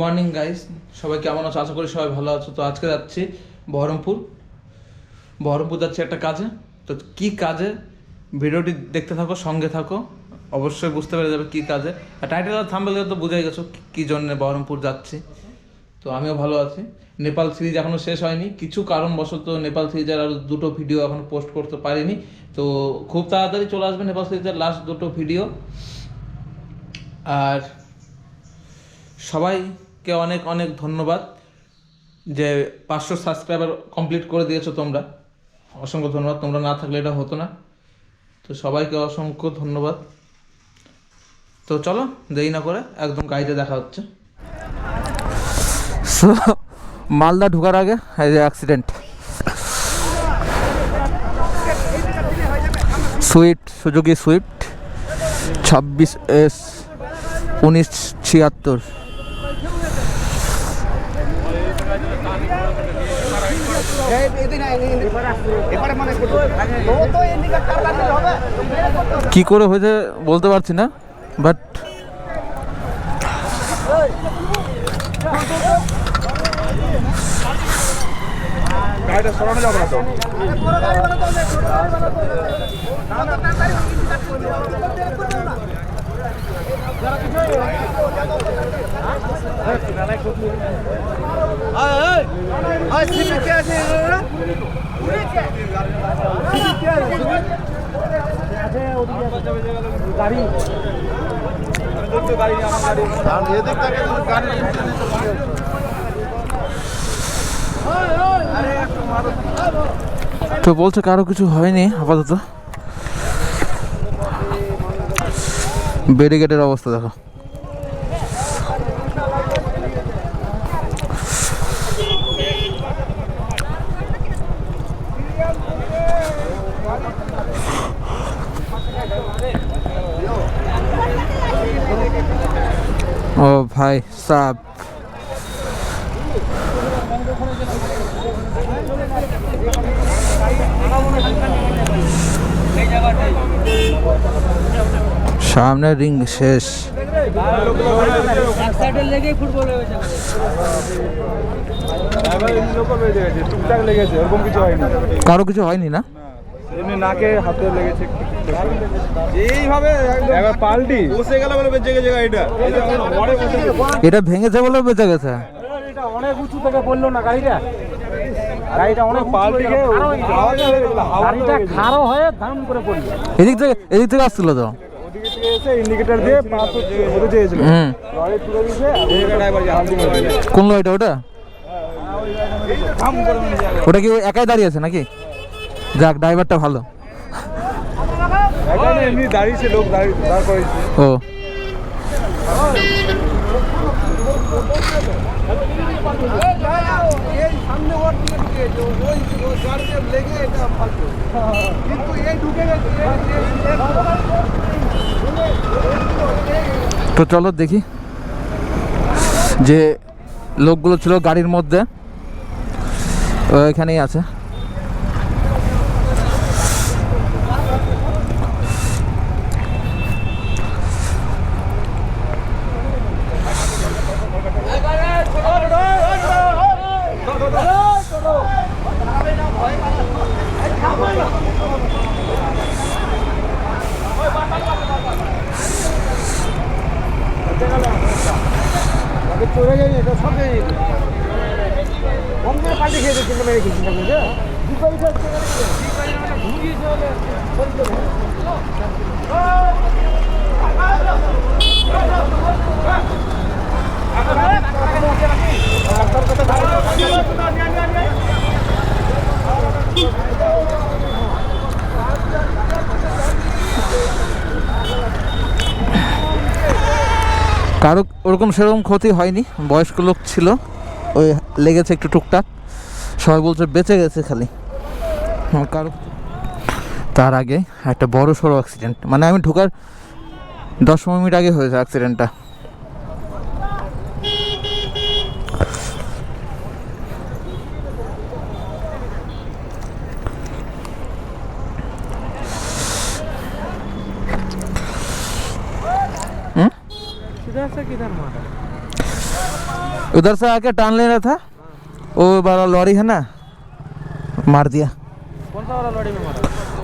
Morning guys সবাই কেমন আছো? আশা করি সবাই ভালো আছো। তো আজকে যাচ্ছি বহরমপুর। বহরমপুর যাচ্ছি একটা কাজে। তো কি কাজে? ভিডিওটি দেখতে থাকো, সঙ্গে থাকো। অবশ্যই বুঝতে পেরে যাবে কি কাজে। আর টাইটেল আর থাম্বেল তো বুঝে গেছো কি জন্য বহরমপুর যাচ্ছি। তো আমিও ভালো আছি। নেপাল সিরিজ এখনও শেষ হয়নি। কিছু কারণবশত নেপাল সিরিজের আরও দুটো ভিডিও এখনও পোস্ট করতে পারিনি। তো খুব তাড়াতাড়ি চলে আসবে নেপাল সিরিজের লাস্ট দুটো ভিডিও আর সবাইকে অনেক অনেক ধন্যবাদ যে পাঁচশো সাবস্ক্রাইবার কমপ্লিট করে দিয়েছ তোমরা। অসংখ্য ধন্যবাদ, তোমরা না থাকলে এটা হতো না। তো সবাইকে অসংখ্য ধন্যবাদ। তো চলো, দেরি না করে একদম গাড়িতে দেখা হচ্ছে। সো মালদা ঢোকার আগে অ্যাক্সিডেন্ট সুইট, সুজুকি সুইফট, ছাব্বিশ এস, উনিশ ছিয়াত্তর। কি করে হয়েছে বলতে পারছি না বাট যাবে না তো তো বলছে কারও কিছু হয়নি আপাতত। ব্যারিকেডের অবস্থা দেখো। ও ভাই সাব সামনে রিং শেষ। কারও কিছু হয়নি না? নাকে লেগেছে এইভাবে একবার বলে বেঁচে গেছে গাড়িটা এটা ভেঙেছে বলে বেঁচে গেছে। এটা অনেক উঁচু থেকে পড়ল না গাড়িটা অনেক এদিক থেকে এদিক থেকে আসছিল তো। ইন্ডিকেটর দিয়ে হতে চেয়েছিল তুলে দিয়েছে কোন গাড়িটা ওটা ওটা কি একাই দাঁড়িয়ে আছে নাকি যাক ড্রাইভারটা ভালো এমনি দাঁড়িয়েছে লোক দাঁড়িয়ে দাঁড় করেছে ও তো চলো দেখি যে লোকগুলো ছিল গাড়ির মধ্যে এখানেই আছে। 여기 3편이에요. কারও ওরকম সেরকম ক্ষতি হয়নি, বয়স্ক লোক ছিল, ওই লেগেছে একটু টুকটাক, সবাই বলছে বেঁচে গেছে খালি। কারও তার আগে একটা বড় সড়ো অ্যাক্সিডেন্ট মানে আমি ঢোকার দশ পনেরো মিনিট আগে হয়েছে অ্যাক্সিডেন্টটা সিধা আছে কিধার মাথা उधर से आके टान लेना था वो वाला लॉरी है ना मार दिया कौन सा वाला लॉरी में मारा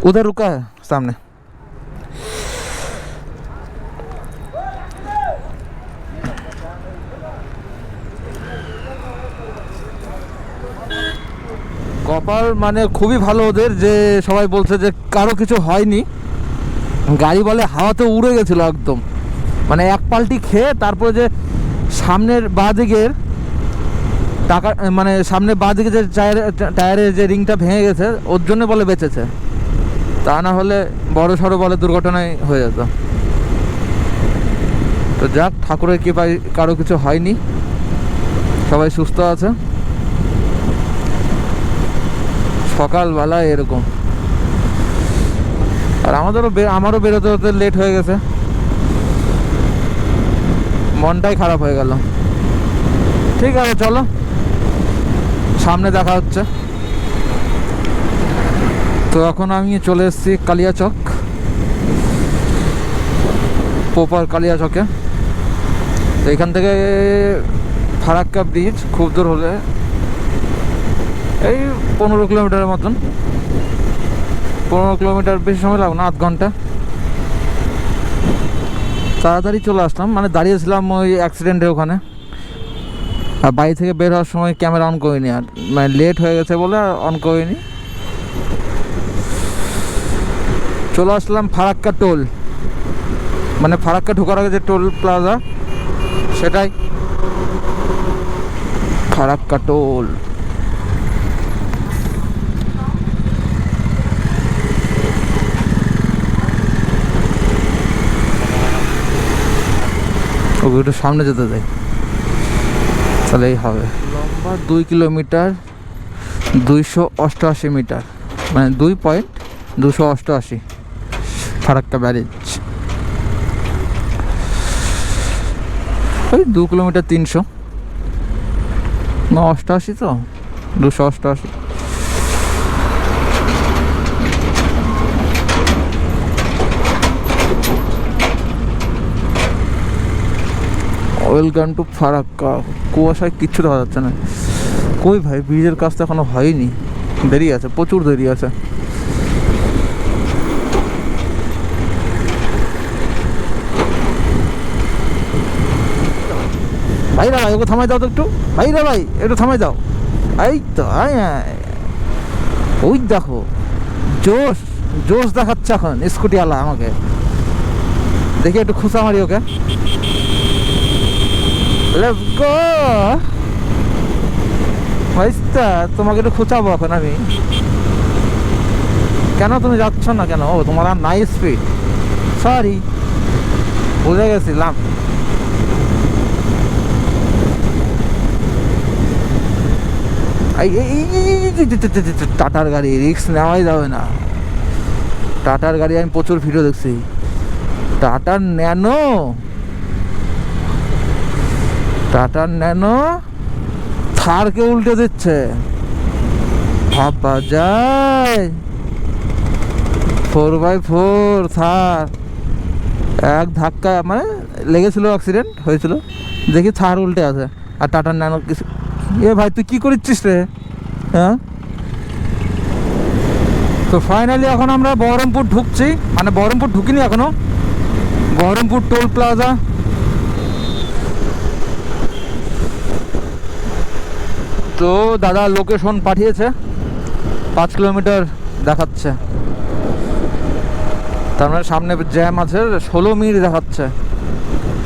उधर रुका है सामने কপাল মানে খুবই ভালো ওদের যে সবাই বলছে যে কারো কিছু হয়নি গাড়ি বলে হাওয়াতে উড়ে গেছিল একদম মানে এক পাল্টি খেয়ে তারপরে যে সামনের বাঁ দিকের টাকা মানে সামনে বাঁ দিকে যে টায়ারে, টায়ারের যে রিংটা ভেঙে গেছে, ওর জন্য বলে বেঁচেছে। তা না হলে বড় সড়ো বলে দুর্ঘটনায় হয়ে যেত। তো যাক, ঠাকুরের কৃপায় কারও কিছু হয়নি। সবাই সুস্থ আছে। সকালবেলা এরকম। আর আমাদেরও আমারও বেরোতে হতে লেট হয়ে গেছে। মনটাই খারাপ হয়ে গেল। ঠিক আছে, চলো। সামনে দেখা হচ্ছে। তো এখন আমি চলে এসেছি কালিয়াচক। পোপার কালিয়াচকে। তো এখান থেকে ফারাক্কা ব্রিজ, খুব দূর হলে। এই পনেরো কিলোমিটারের মতন। পনেরো কিলোমিটার বেশি সময় লাগবে না, আধ ঘণ্টা। তাড়াতাড়ি চলে আসলাম। মানে দাঁড়িয়েছিলাম ওই অ্যাক্সিডেন্টে ওখানে। আর বাড়ি থেকে বের হওয়ার সময় ক্যামেরা অন করিনি আর। মানে লেট হয়ে গেছে বলে অন করিনি। চলে আসলাম ফারাক্কা টোল। মানে ফারাক্কা ঢোকার আগে যে টোল প্লাজা, সেটাই। ফারাক্কা টোল। ওকে একটু সামনে যেতে দেয়। তাহলেই হবে। লম্বা দুই কিলোমিটার, দুইশো অষ্টআশি মিটার। মানে দুই পয়েন্ট দুশো অষ্টআশি। ফারাক্কা ব্যারেজ। ওই দু কিলোমিটার তিনশো। অষ্টআশি তো? দুশো অষ্টআশি। ওয়েলকাম টু ফারাক্কা কুয়াশায় কিচ্ছু দেখা যাচ্ছে না। কই ভাই, ব্রিজের কাজ তো এখনও হয়নি। দেরি আছে, প্রচুর দেরি আছে। ভাইরা ভাই, ওকে থামাই দাও তো একটু। ভাইরা ভাই, একটু থামাই দাও। এই তো। ওই দেখো, জোশ জোশ দেখাচ্ছে এখন, স্কুটিওয়ালা আমাকে। দেখি একটু খুশা মারি ওকে। লেটস গো ভাইস্তা তোমাকে একটু খোঁচাবো এখন আমি। কেন তুমি যাচ্ছ না কেন? ও, তোমার আর নাই স্পিড সরি বুঝে গেছিলাম। টাটার গাড়ি রিক্স নেওয়াই যাবে না। টাটার গাড়ি আমি প্রচুর ভিডিও দেখছি। টাটার ন্যানো। টাটার ন্যানো থারকে উল্টে দিচ্ছে। ভাবা যায়। Four by four, Thar. এক ধাক্কা মানে লেগেছিল অ্যাক্সিডেন্ট হয়েছিল। দেখি থার উল্টে আছে। আর টাটার ন্যানো কিছু এ ভাই, তুই কি করছিস রে? হ্যাঁ? তো ফাইনালি এখন আমরা বহরমপুর ঢুকছি। মানে বহরমপুর ঢুকিনি এখনও। Baharampur toll plaza. তো দাদা লোকেশন পাঠিয়েছে, পাঁচ কিলোমিটার দেখাচ্ছে। তার মানে সামনে জ্যাম আছে, ষোলো মিনিট দেখাচ্ছে।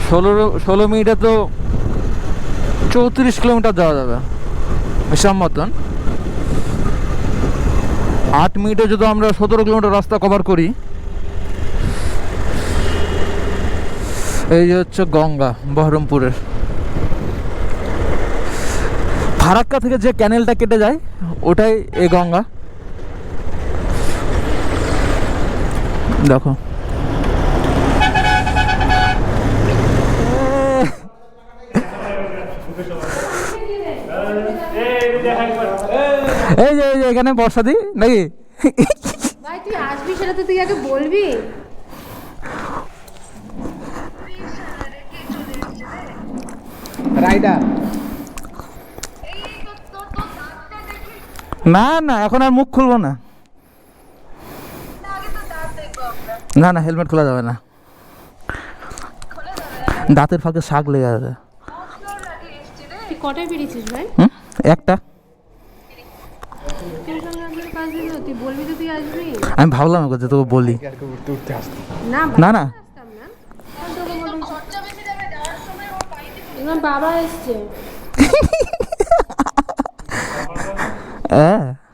ষোলো ষোলো মিনিটে তো চৌত্রিশ কিলোমিটার যাওয়া যাবে। হিসাব মতন। আট মিনিটে যদি আমরা সতেরো কিলোমিটার রাস্তা কভার করি, এই হচ্ছে গঙ্গা, বহরমপুরের। ফারাক্কা থেকে যে ক্যানেলটা কেটে যায় ওটাই এই গঙ্গা। দেখো। এই যে এই যে এখানে বর্ষা দি নাকি? ভাই তুই আসবি সেটা তো তুই আগে বলবি। রাইডার না না এখন আর মুখ খুলবো না। না না হেলমেট খোলা যাবে না। দাঁতের ফাঁকে শাক লেগে যাবে। কটায় বেরিয়েছিস ভাই? একটা। আমি ভাবলাম যে তোকে বলি। না না বাবা এসছে Uh.